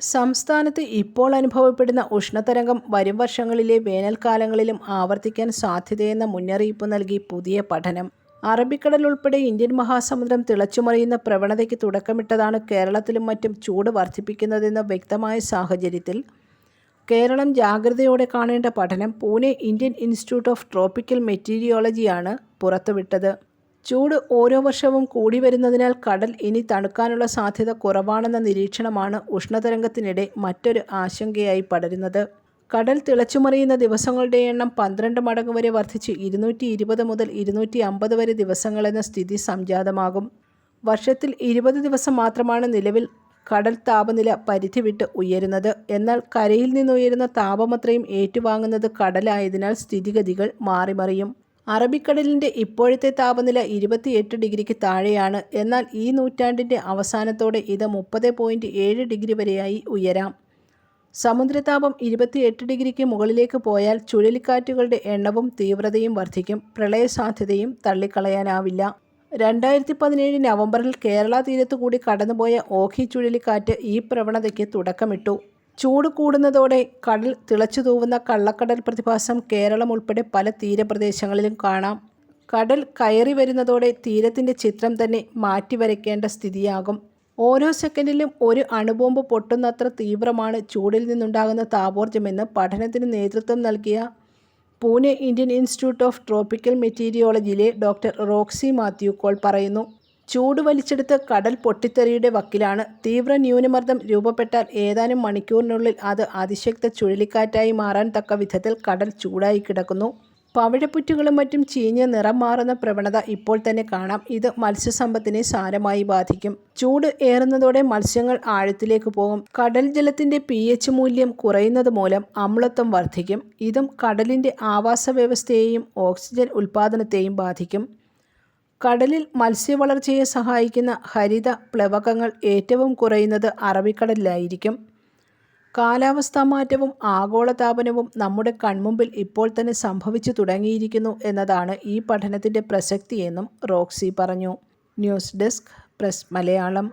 സംസ്ഥാനത്ത് ഇപ്പോൾ അനുഭവപ്പെടുന്ന ഉഷ്ണതരംഗം വരും വർഷങ്ങളിലെ വേനൽക്കാലങ്ങളിലും ആവർത്തിക്കാൻ സാധ്യതയെന്ന മുന്നറിയിപ്പ് നൽകി പുതിയ പഠനം. അറബിക്കടൽ ഉൾപ്പെടെ ഇന്ത്യൻ മഹാസമുദ്രം തിളച്ചുമറിയുന്ന പ്രവണതയ്ക്ക് തുടക്കമിട്ടതാണ് കേരളത്തിലും മറ്റും ചൂട് വർദ്ധിപ്പിക്കുന്നതെന്ന വ്യക്തമായ സാഹചര്യത്തിൽ കേരളം ജാഗ്രതയോടെ കാണേണ്ട പഠനം Pune Indian institute of tropical മെറ്റീരിയോളജിയാണ് പുറത്തുവിട്ടത്. ചൂട് ഓരോ വർഷവും കൂടി വരുന്നതിനാൽ കടൽ ഇനി തണുക്കാനുള്ള സാധ്യത കുറവാണെന്ന നിരീക്ഷണമാണ് ഉഷ്ണതരംഗത്തിനിടെ മറ്റൊരു ആശങ്കയായി പടരുന്നത്. കടൽ തിളച്ചുമറിയുന്ന ദിവസങ്ങളുടെ എണ്ണം പന്ത്രണ്ട് മടങ്ങ് വരെ വർദ്ധിച്ച് ഇരുന്നൂറ്റി ഇരുപത് മുതൽ ഇരുന്നൂറ്റി അമ്പത് വരെ ദിവസങ്ങളെന്ന സ്ഥിതി സംജാതമാകും. വർഷത്തിൽ ഇരുപത് ദിവസം മാത്രമാണ് നിലവിൽ കടൽ താപനില പരിധി വിട്ട് ഉയരുന്നത്. എന്നാൽ കരയിൽ നിന്നുയരുന്ന താപമത്രയും ഏറ്റുവാങ്ങുന്നത് കടലായതിനാൽ സ്ഥിതിഗതികൾ മാറിമറിയും. അറബിക്കടലിന്റെ ഇപ്പോഴത്തെ താപനില ഇരുപത്തിയെട്ട് ഡിഗ്രിക്ക് താഴെയാണ്. എന്നാൽ ഈ നൂറ്റാണ്ടിന്റെ അവസാനത്തോടെ ഇത് മുപ്പത് പോയിന്റ് ഏഴ് ഡിഗ്രി വരെയായി ഉയരാം. സമുദ്രതാപം ഇരുപത്തിയെട്ട് ഡിഗ്രിക്ക് മുകളിലേക്ക് പോയാൽ ചുഴലിക്കാറ്റുകളുടെ എണ്ണവും തീവ്രതയും വർദ്ധിക്കും. പ്രളയസാധ്യതയും തള്ളിക്കളയാനാവില്ല. രണ്ടായിരത്തി പതിനേഴ് നവംബറിൽ കേരള തീരത്തുകൂടി കടന്നുപോയ ഓഖി ചുഴലിക്കാറ്റ് ഈ പ്രവണതയ്ക്ക് തുടക്കമിട്ടു. ചൂട് കൂടുന്നതോടെ കടൽ തിളച്ചു തൂവുന്ന കള്ളക്കടൽ പ്രതിഭാസം കേരളം ഉൾപ്പെടെ പല തീരപ്രദേശങ്ങളിലും കാണാം. കടൽ കയറി വരുന്നതോടെ തീരത്തിന്റെ ചിത്രം തന്നെ മാറ്റി വരയ്ക്കേണ്ട സ്ഥിതിയാകും. ഓരോ സെക്കൻഡിലും ഒരു അണുബോംബ് പൊട്ടുന്നത്ര തീവ്രമാണ് ചൂടിൽ നിന്നുണ്ടാകുന്ന താപോർജമെന്ന് പഠനത്തിന് നേതൃത്വം നൽകിയ Pune Indian institute of tropical മെറ്റീരിയോളജിയിലെ doctor Roxy Mathew Koll പറയുന്നു. ചൂട് വലിച്ചെടുത്ത് കടൽ പൊട്ടിത്തെറിയുടെ വക്കിലാണ്. തീവ്ര ന്യൂനമർദ്ദം രൂപപ്പെട്ടാൽ ഏതാനും മണിക്കൂറിനുള്ളിൽ അത് അതിശക്ത ചുഴലിക്കാറ്റായി മാറാൻ തക്ക വിധത്തിൽ കടൽ ചൂടായി കിടക്കുന്നു. പവിഴപ്പുറ്റുകളും മറ്റും ചീഞ്ഞ് നിറം മാറുന്ന പ്രവണത ഇപ്പോൾ തന്നെ കാണാം. ഇത് മത്സ്യസമ്പത്തിനെ സാരമായി ബാധിക്കും. ചൂട് ഏറുന്നതോടെ മത്സ്യങ്ങൾ ആഴത്തിലേക്ക് പോകും. കടൽ ജലത്തിന്റെ പി എച്ച് മൂല്യം കുറയുന്നത് മൂലം അമ്ലത്വം വർദ്ധിക്കും. ഇതും കടലിന്റെ ആവാസ വ്യവസ്ഥയെയും ഓക്സിജൻ ഉൽപ്പാദനത്തെയും ബാധിക്കും. കടലിൽ മത്സ്യവളർച്ചയെ സഹായിക്കുന്ന ഹരിത പ്ലവകങ്ങൾ ഏറ്റവും കുറയുന്നത് അറബിക്കടലിലായിരിക്കും. കാലാവസ്ഥാ മാറ്റവും ആഗോളതാപനവും നമ്മുടെ കൺമുമ്പിൽ ഇപ്പോൾ തന്നെ സംഭവിച്ചു തുടങ്ങിയിരിക്കുന്നു എന്നതാണ് ഈ പഠനത്തിന്റെ പ്രസക്തിയെന്നും റോക്സി പറഞ്ഞു. News desk press Malayalam.